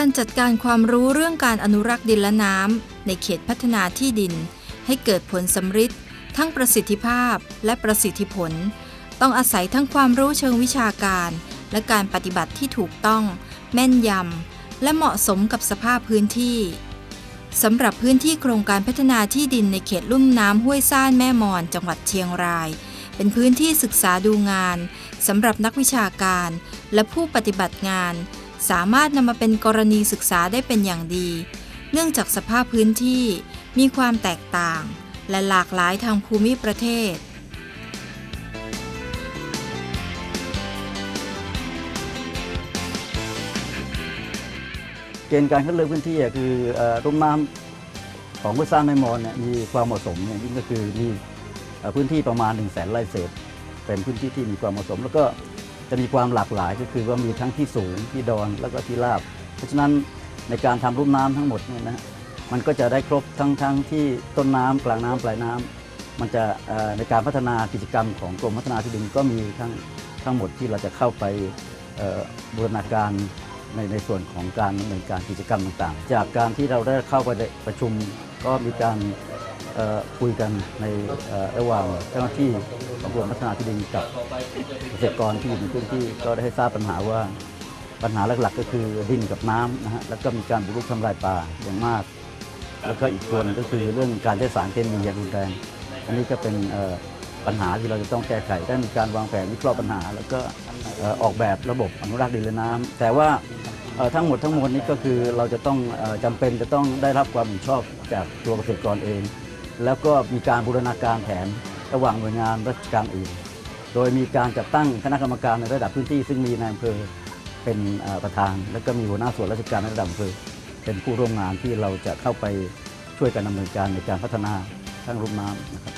การจัดการความรู้เรื่องการอนุรักษ์ดินและน้ำในเขตพัฒนาที่ดิน ให้เกิดผลสำฤทธิ์ทั้งประสิทธิภาพและประสิทธิผล ต้องอาศัยทั้งความรู้เชิงวิชาการ และการปฏิบัติที่ถูกต้อง แม่นยำและเหมาะสมกับสภาพพื้นที่สำหรับพื้นที่โครงการพัฒนาที่ดินในเขตลุ่มน้ำห้วยซ่านแม่มอนจังหวัดเชียงราย เป็นพื้นที่ศึกษาดูงานสำหรับนักวิชาการ และผู้ปฏิบัติงาน สามารถนำมาเป็นกรณีศึกษาได้เป็นอย่างดี เนื่องจากสภาพพื้นที่มีความแตกต่าง และหลากหลายทางภูมิประเทศ เกณฑ์การคัดเลือกพื้นที่อะคือเอ่อรุ่มน้ำของห้วยซ่านแม่มอนเนี่ยมีความเหมาะสมอย่างยิ่งก็คือมีเอ่อพื้นที่ประมาณ1นึ่งแสนไร่เศษ เป็นพื้นที่ที่มีความเหมาะสม แล้วก็ จะมีความหลากหลายก็คือว่ามีทั้งที่สูงที่ดอนแล้วก็ที่ราบ เพราะฉะนั้นในการทำรุ่มน้ำทั้งหมดเนี่ยนะฮะมันก็จะได้ครบทั้งทั้งที่ต้นน้ำกลางน้ำปลายน้ำมันจะในการพัฒนากิจกรรมของกรมพัฒนาที่ดินก็มีทั้งทั้งหมดที่เราจะเข้าไปบูรณาการในในส่วนของการดำเนินการกิจกรรมต่างๆ จากการที่เราได้เข้าไปประชุมก็มีการ คุยกันในระหว่างเจ้าหน้าที่ของกรมพัฒนาที่ดินกับเกษตรกรที่อยู่ในพื้นที่ก็ได้ให้ทราบปัญหาว่าปัญหาหลักๆ ก็คือดินกับน้ำนะฮะแล้วก็มีการบุกรุกทำลายป่าอย่างมาก แล้วก็อีกส่วนก็คือเรื่องการใช้สารเคมีอย่างรุนแรงอันนี้ก็เป็นปัญหาที่เราจะต้องแก้ไขได้มีการวางแผนวิเคราะห์ปัญหา แล้วก็ออกแบบระบบอนุรักษ์ดินและน้ำแต่ว่าทั้งหมดทั้งมวลนี้ก็คือเราจะต้องเอ่อจำเป็นจะต้องได้รับความเห็นชอบจากตัวเกษตรกรเอง แล้วก็มีการบูรณาการแผนระหว่างหน่วยงานราชการอื่น โดยมีการจัดตั้งคณะกรรมการในระดับพื้นที่ซึ่งมีนายอำเภอเป็นประธาน แล้วก็มีหัวหน้าส่วนราชการในระดับอำเภอเป็นผู้ร่วมงานที่เราจะเข้าไปช่วยกันดำเนินการในการพัฒนาทั้งรุ่มน้ำนะครับ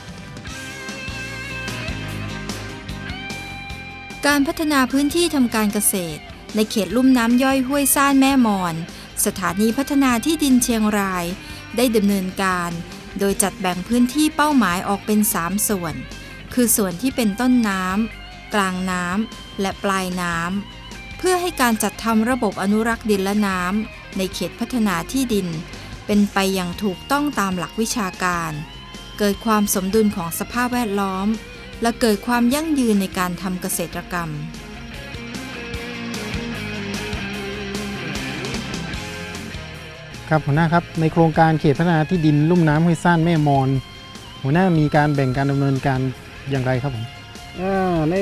การพัฒนาพื้นที่ทำการเกษตร ในเขตลุ่มน้ำย่อยห้วยซ่านแม่มอน สถานีพัฒนาที่ดินเชียงราย ได้ดำเนินการ โดยจัดแบ่งพื้นที่เป้าหมายออกเป็น 3 ส่วน คือส่วนที่เป็นต้นน้ำกลางน้ำและปลายน้ำเพื่อให้การจัดทำระบบอนุรักษ์ดินและน้ำในเขตพัฒนาที่ดิน เป็นไปอย่างถูกต้องตามหลักวิชาการ เกิดความสมดุลของสภาพแวดล้อม และเกิดความยั่งยืนในการทำเกษตรกรรม ครับหัวหน้าครับในโครงการเขตพัฒนาที่ดินลุ่มน้ำห้วยซ่านแม่มอน หัวหน้ามีการแบ่งการดำเนินการอย่างไรครับผมอ่าใน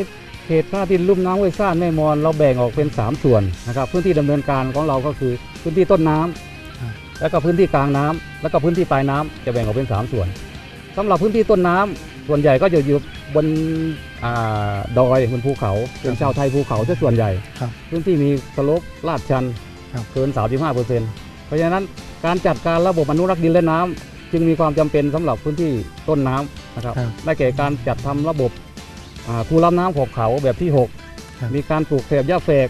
เขตท่าดินลุ่มน้ำห้วยซ่านแม่มอน เราแบ่งออกเป็น 3 ส่วนนะครับพื้นที่ดำเนินการของเราก็คือพื้นที่ต้นน้ำครับแล้วก็พื้นที่กลางน้ำแล้วก็พื้นที่ปลายน้ำจะแบ่งออกเป็น 3 ส่วนสำหรับพื้นที่ต้นน้ำส่วนใหญ่ก็จะอยู่บนอาดอยบนภูเขาเป็นชาวไทยภูเขาซะส่วนใหญ่ ครับพื้นที่มีสโลปลาดชันครับ เกิน 35เปอร์ เซ็นต์เพราะฉะนั้นการจัดการระบบอนุรักษ์ดินและน้ำจึงมีความจำเป็นสำหรับพื้นที่ต้นน้ำนะครับครับได้แก่การจัดทำระบบอ่าคูรับน้ำขอบเขาแบบที่ครับ6มีการปลูกแถบหญ้าแฝก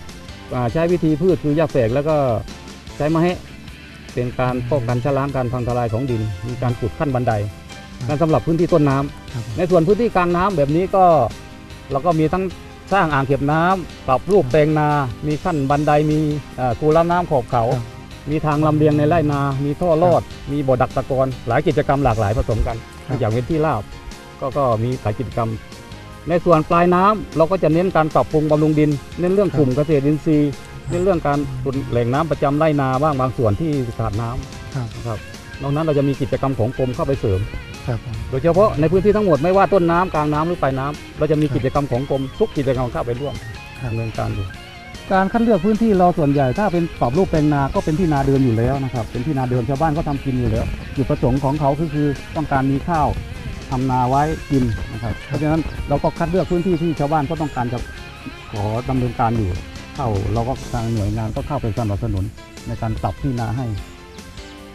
อ่าใช้วิธีพืชคือหญ้าแฝกแล้วก็ใช้ไม้ให้เป็นการป้องกันชะล้างการพังทลายของดิน มีการขุดขั้นบันไดนั่นสำหรับพื้นที่ต้นน้ำครับผมในส่วนพื้นที่กลางน้ำแบบนี้ก็เราก็มีทั้งสร้างอ่างเก็บน้ำปรับรูปแปลงนา มีขั้นบันไดมีเอ่อคูรับน้ำขอบเขาครับ มีทางลำเลียงในไร่นา มีท่อลอด มีบ่อดักตะกอนหลายกิจกรรมหลากหลายผสมกันครับ อย่างเป็นที่ราบก็ก็มีหลายกิจกรรม ในส่วนปลายน้ำเราก็จะเน้นการปรับปรุงบำรุงดิน เน้นเรื่องกลุ่มเกษตรอินทรีย์เน้นเรื่องการตุนแหล่งน้ำประจำไร่นาบ้างบางส่วนที่ขาดน้ำครับนะครับนอกนั้นเราจะมีกิจกรรมของกรมเข้าไปเสริม ครับผมโดยเฉพาะในพื้นที่ทั้งหมดไม่ว่าต้นน้ำกลางน้ำหรือปลายน้ำเราจะมีกิจกรรมของกรมทุกกิจกรรมเข้าไปร่วมครับดำเนินการอยู่ การคัดเลือกพื้นที่เราส่วนใหญ่ถ้าเป็นปรับรูปแปลงนาก็เป็นที่นาเดิมอยู่แล้วนะครับ เป็นที่นาเดิมชาวบ้านก็ทำกินอยู่แล้วจุดประสงค์ของเขาคือคือต้องการมีข้าวทำนาไว้กินนะครับ เพราะฉะนั้นเราก็คัดเลือกพื้นที่ที่ชาวบ้านก็ต้องการจะขอดำเนินการอยู่ เข้าเราก็ทางหน่วยงานก็เข้าไปสนับสนุนในการปรับที่นาให้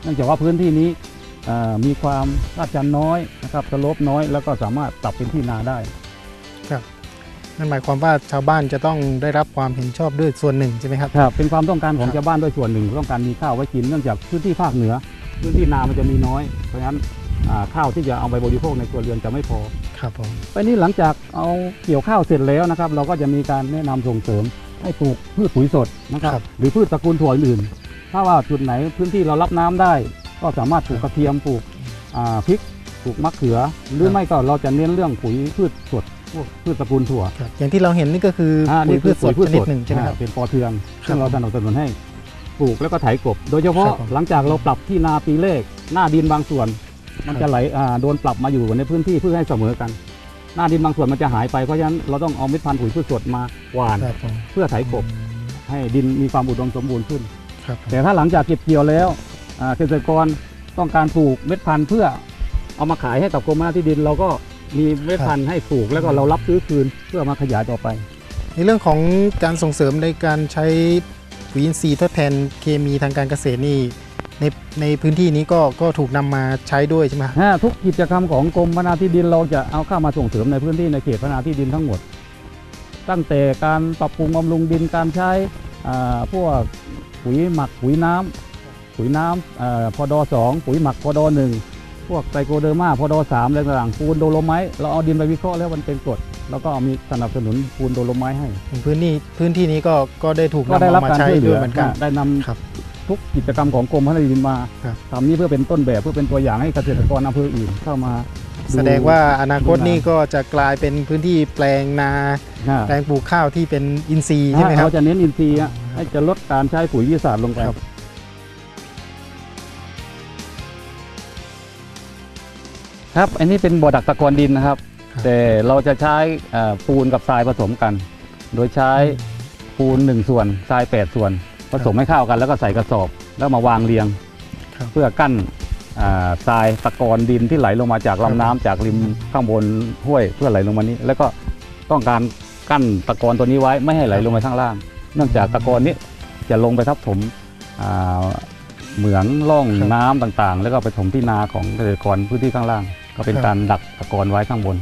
เนื่องจากว่าพื้นที่นี้มีความลาดชันน้อยนะครับสโลปน้อย แล้วก็สามารถปรับเป็นที่นาได้ นั่นหมายความว่าชาวบ้านจะต้องได้รับความเห็นชอบด้วยส่วนหนึ่งใช่ไหมครับ ครับเป็นความต้องการของครับชาวบ้านด้วยส่วนหนึ่งต้องการมีข้าวไว้กินเนื่องจากพื้นที่ภาคเหนือ พื้นที่นามันจะมีน้อย เพราะฉะนั้นอ่าข้าวที่จะเอาไปบริโภคในครัวเรือนจะไม่พอครับผมไปนี้หลังจากเอาเกี่ยวข้าวเสร็จแล้วนะครับ เราก็จะมีการแนะนำส่งเสริมให้ปลูกพืชปุ๋ยสดนะครับหรือพืชตระกูลถั่วอื่นๆถ้าว่าจุดไหนพื้นที่เรารับน้ำได้ ก็สามารถปลูกกระเทียมปลูกอ่าพริกปลูกมะเขือ หรือไม่ก็เราจะเน้นเรื่องปุ๋ยพืชสด พวกพืชตระกูลถั่วครับอย่างที่เราเห็นนี่ก็คืออปุ๋ยพืชสดชนิดหนึ่งใช่ไหมครับ อ่าเป็นปอเทืองครับซึ่งเราสนับสนุนให้ปลูกแล้วก็ไถกบ โดยเฉพาะครับผม หลังจากเราปรับที่นาปีเลข หน้าดินบางส่วน มันครับจะไหลอ่าโดนปรับมาอยู่ในพื้นที่เพื่อให้เสมอกัน หน้าดินบางส่วนมันจะหายไปเพราะฉะนั้นเราต้องเอาเม็ดพันธุ์ปุ๋ยพืชสดมาหว่านครับผมเพื่อไถกบ ให้ดินมีความอุดมสมบูรณ์ขึ้น ครับผมแต่ถ้าหลังจากเก็บเกี่ยวแล้วอ่าเกษตรกรต้องการปลูกเม็ดพันธุ์เพื่อเอามาขายให้กับกรมพัฒนาที่ดิน เราก็ มีเม็ดพันธุ์ให้ปลูกแล้วก็เรารับซื้อคืนเพื่อมาขยายต่อไป ในเรื่องของการส่งเสริมในการใช้ปุ๋ยอินทรีย์ทดแทนเคมีทางการเกษตรนี่ในในพื้นที่นี้ก็ก็ถูกนำมาใช้ด้วยใช่ไหมครับฮะทุกกิจกรรมของกรมพัฒนาที่ดินเราจะเอาเข้ามาส่งเสริมในพื้นที่ในเขตพัฒนาที่ดินทั้งหมด ตั้งแต่การปรับปรุงบำรุงดินการใช้อ่าพวกปุ๋ยหมักปุ๋ยน้ำปุ๋ยน้ำอ่าพอดอสองปุ๋ยหมักพอดอหนึ่ง พวกไตรโกเดอร์มาพอดอสามอะไรต่างๆปูนโดโลไมต์เราเอาดินไปวิเคราะห์แล้วมันเป็นกรดแล้วก็มีสนับสนุนปูนโดโลไมต์ให้ พื้นที่พื้นที่นี้ก็ก็ได้ถูกก็นำได้รับเอามาการใช้ช่วยเหด้ลืวยอเหมือนกันได้นำครับ ทุกกิจกรรมของกรมพัฒนาที่ดินมาครับ ทำนี้เพื่อเป็นต้นแบบเพื่อเป็นตัวอย่างให้เกษตรกรอำเภออื่นเข้ามา แสดงว่าอนาคตดูนานี่ก็จะกลายเป็นพื้นที่แปลงนา อ่าแปลงปลูกข้าวที่เป็นอินทรีย์ใช่ไหมครับ เราจะเน้นอินทรีย์อะให้จะลดการใช้ปุ๋ยวิทยาศาสตร์ลงไปครับ ครับ อันนี้เป็นบ่อดักตะกอนดินนะครับครับแต่เราจะใช้เอ่อปูนกับทรายผสมกัน โดยใช้ปูน 1 ส่วนทราย 8 ส่วน ผสมให้เข้ากันแล้วก็ใส่กระสอบแล้วมาวางเรียงครับเพื่อกั้นอ่าทรายตะกอนดินที่ไหลลงมาจากครับลำน้ำจากริมข้างบนห้วยเพื่อไหลลงมานี้ แล้วก็ต้องการกั้นตะกอนตัวนี้ไว้ไม่ให้ไหลลงไปข้างล่าง เนื่องจากตะกอนนี้จะลงไปทับถมอ่าเหมืองร่องครับน้ำต่างๆ แล้วก็ไปถมที่นาของเกษตรกรพื้นที่ข้างล่าง ก็เป็นครับการดักตะกอนไว้ข้างบน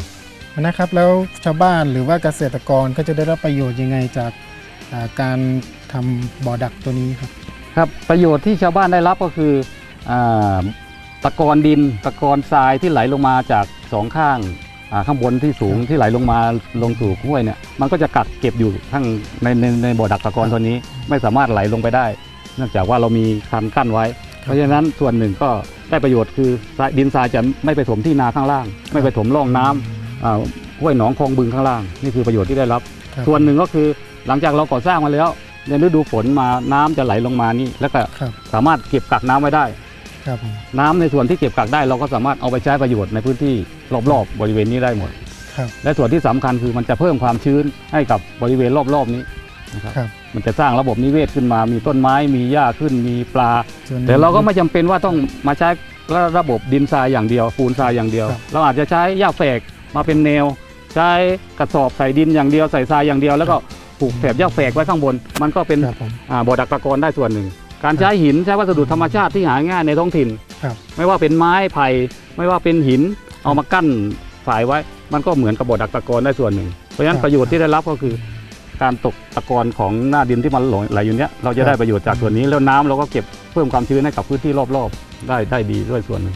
นะครับ แล้วชาวบ้านหรือว่าเกษตรกรก็จะได้รับประโยชน์ยังไงจากอ่าการทำบ่อดักตัวนี้ครับครับประโยชน์ที่ชาวบ้านได้รับก็คืออาตะกอนดินตะกอนทรายที่ไหลลงมาจากสองข้างอ่าข้างบนที่สูงครับที่ไหลลงมาลงสู่ห้วยเนี่ยมันก็จะกักเก็บอยู่ทั้งในในในบ่อดักตะกอนครับตัวนี้ ไม่สามารถไหลลงไปได้ เนื่องจากว่าเรามีคันกั้นไว้ เพราะฉะนั้นส่วนหนึ่งก็ได้ประโยชน์คือทรายดินทรายจะไม่ไปถมที่นาข้างล่าง ไม่ไปถมร่องน้ำอ่าห้วยหนองคลองบึงข้างล่าง นี่คือประโยชน์ที่ได้รับครับ ส่วนหนึ่งก็คือหลังจากเราก่อสร้างมาแล้วในฤดูฝนมาน้ำจะไหลลงมานี่ แล้วก็ครับสามารถเก็บกักน้ำไว้ได้ครับผมน้ำในส่วนที่เก็บกักได้ เราก็สามารถเอาไปใช้ประโยชน์ในพื้นที่รอบๆบริเวณนี้ได้หมดครับและส่วนที่สำคัญคือมันจะเพิ่มความชื้นให้กับบริเวณรอบๆนี้ นะครับครับ มันจะสร้างระบบนิเวศขึ้นมา มีต้นไม้มีหญ้าขึ้นมีปลา ส่วน แต่เราก็ไม่จำเป็นว่าต้องมาใช้ระบบดินทรายอย่างเดียวปูนทรายอย่างเดียว ครับ เราอาจจะใช้หญ้าแฝกมาเป็นแนว ใช้กระสอบใส่ดินอย่างเดียวใส่ทรายอย่างเดียว แล้วก็ปลูกแถบหญ้าแฝกไว้ข้างบน มันก็เป็นครับผม อ่าบ่อดักตะกอนได้ส่วนหนึ่ง การใช้หินใช้วัสดุธรรมชาติที่หาง่ายในท้องถิ่น ครับไม่ว่าเป็นไม้ไผ่ไม่ว่าเป็นหินเอามากั้นฝายไว้ มันก็เหมือนกับบ่อดักตะกอนได้ส่วนหนึ่งเพราะฉะนั้คนรับ ประโยชน์ที่ได้รับก็คือ การตกตะกอนของหน้าดินที่มันหลงไหลอยู่เนี้ยเราจะได้ประโยชน์จากส่วนนี้แล้วน้ำเราก็เก็บเพิ่มความชื้นให้กับพื้นที่รอบๆ ได้ได้ดีด้วยส่วนหนึ่ง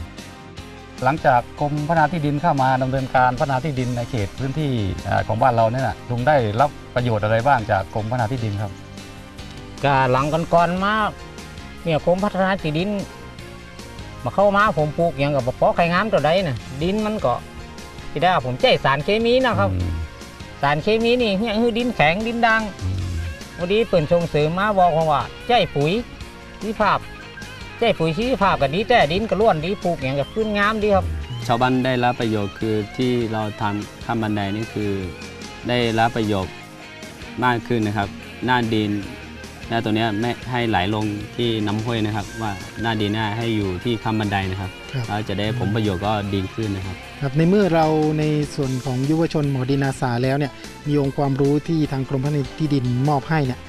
หลังจากกรมพัฒนาที่ดินเข้ามาดำเนินการพัฒนาที่ดินในเขตพื้นที่ของบ้านเราเนี่ยลุงได้รับประโยชน์อะไรบ้างจากกรมพัฒนาที่ดินครับก็หลังก่อนๆมาเนี่ยกรมพัฒนาที่ดิน มาเข้ามาผมปลูกอย่างกับปอไข่งามตัวใดนะดินมันก็ที่ได้ผมใจสารเคมีนะครับ สารเคมีนี่เนี่ยคือดินแข็งดินดังวันนี้เปิ่นส่งเสริมมาบอกว่าใจปุ๋ยชีภาพใจปุ๋ยชีภาพกับดีแต่ดินก็ล้วนดีปลูกอย่างกับขึ้นงามดีครับ ชาวบ้านได้รับประโยชน์คือที่เราทำข้ามบันไดนี่คือ ได้รับประโยชน์มากขึ้นนะครับ หน้าดิน หน้าตัวเนี้ยไม่ให้ไหลลงที่น้ำห้วยนะครับ ว่าหน้าดินหน้าให้อยู่ที่ข้ามบันไดนะครับครับเราจะได้ผลประโยชน์ก็ดีขึ้นนะครับ ครับในเมื่อเราในส่วนของยุวชนหมอดินอาสาแล้วเนี่ยมีองค์ความรู้ที่ทางกรมพัฒนาที่ดินมอบให้เนี่ย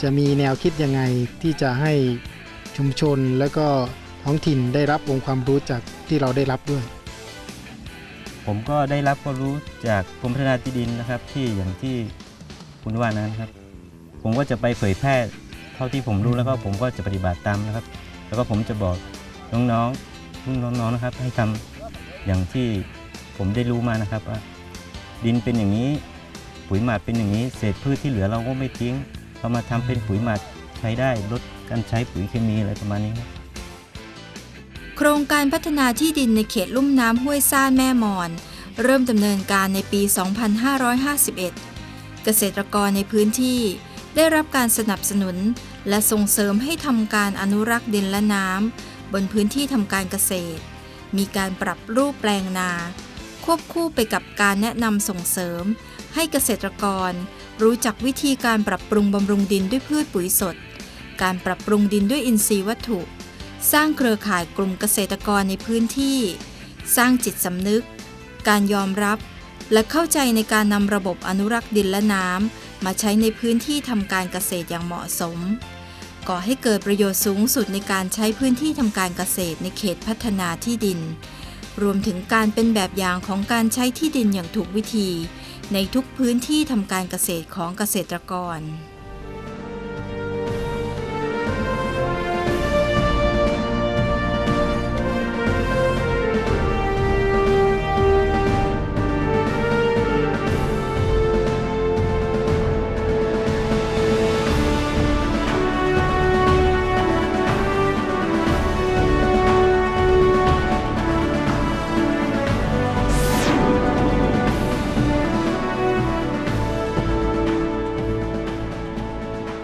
จะมีแนวคิดยังไงที่จะให้ชุมชนและก็ท้องถิ่นได้รับองค์ความรู้จากที่เราได้รับด้วย ผมก็ได้รับความรู้จากกรมพัฒนาที่ดินนะครับ ที่อย่างที่คุณว่านะครับ ผมก็จะไปเผยแพร่เท่าที่ผมรู้แล้วก็ผมก็จะปฏิบัติตามนะครับ แล้วก็ผมจะบอกน้องๆรุ่นน้องๆนะครับ ให้ทำอย่างที่ผมได้รู้มานะครับว่าดินเป็นอย่างนี้ปุ๋ยหมักเป็นอย่างนี้ เศษพืชที่เหลือเราก็ไม่ทิ้งเรามาทำเป็นปุ๋ยหมักใช้ได้ลดการใช้ปุ๋ยเคมีอะไรประมาณนี้ครับโครงการพัฒนาที่ดินในเขตลุ่มน้ำห้วยซ่านแม่มอน เริ่มดำเนินการในปี 2551 เกษตรกรในพื้นที่ ได้รับการสนับสนุน และส่งเสริมให้ทำการอนุรักษ์ดินและน้ำบนพื้นที่ทำการเกษตร มีการปรับรูปแปลงนา ควบคู่ไปกับการแนะนำส่งเสริม ให้เกษตรกร รู้จักวิธีการปรับปรุงบำรุงดินด้วยพืชปุ๋ยสด การปรับปรุงดินด้วยอินทรีย์วัตถุ สร้างเครือข่ายกลุ่มเกษตรกรในพื้นที่ สร้างจิตสำนึก การยอมรับ และเข้าใจในการนำระบบอนุรักษ์ดินและน้ำ มาใช้ในพื้นที่ทำการเกษตรอย่างเหมาะสม ก่อให้เกิดประโยชน์สูงสุดในการใช้พื้นที่ทำการเกษตรในเขตพัฒนาที่ดิน รวมถึงการเป็นแบบอย่างของการใช้ที่ดินอย่างถูกวิธี ในทุกพื้นที่ทำการเกษตรของเกษตรกร